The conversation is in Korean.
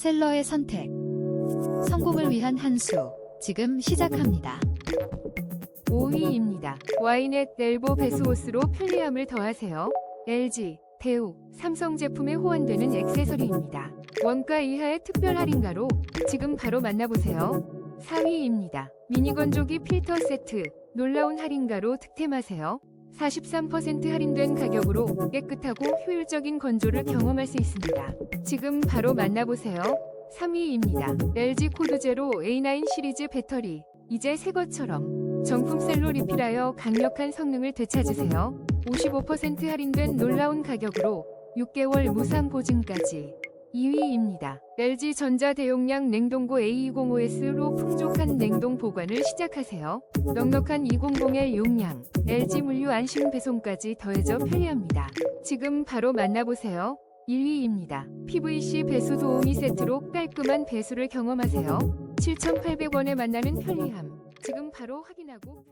셀러의 선택. 성공을 위한 한 수. 지금 시작합니다. 5위입니다. 와이넷 넬보 베스호스로 편리함을 더하세요. LG, 대우, 삼성 제품에 호환되는 액세서리입니다. 원가 이하의 특별 할인가로 지금 바로 만나보세요. 4위입니다. 미니 건조기 필터 세트 놀라운 할인가로 득템하세요. 43% 할인된 가격으로 깨끗하고 효율적인 건조를 경험할 수 있습니다. 지금 바로 만나보세요. 3위입니다. LG 코드 제로 A9 시리즈 배터리 이제 새 것처럼 정품 셀로 리필하여 강력한 성능을 되찾으세요. 55% 할인된 놀라운 가격으로 6개월 무상 보증까지. 2위입니다. LG 전자 대용량 냉동고 A205S로 풍족한 냉동 보관을 시작하세요. 넉넉한 200의 용량, LG 물류 안심 배송까지 더해져 편리합니다. 지금 바로 만나보세요. 1위입니다. PVC 배수 도우미 세트로 깔끔한 배수를 경험하세요. 7,800원에 만나는 편리함. 지금 바로 확인하고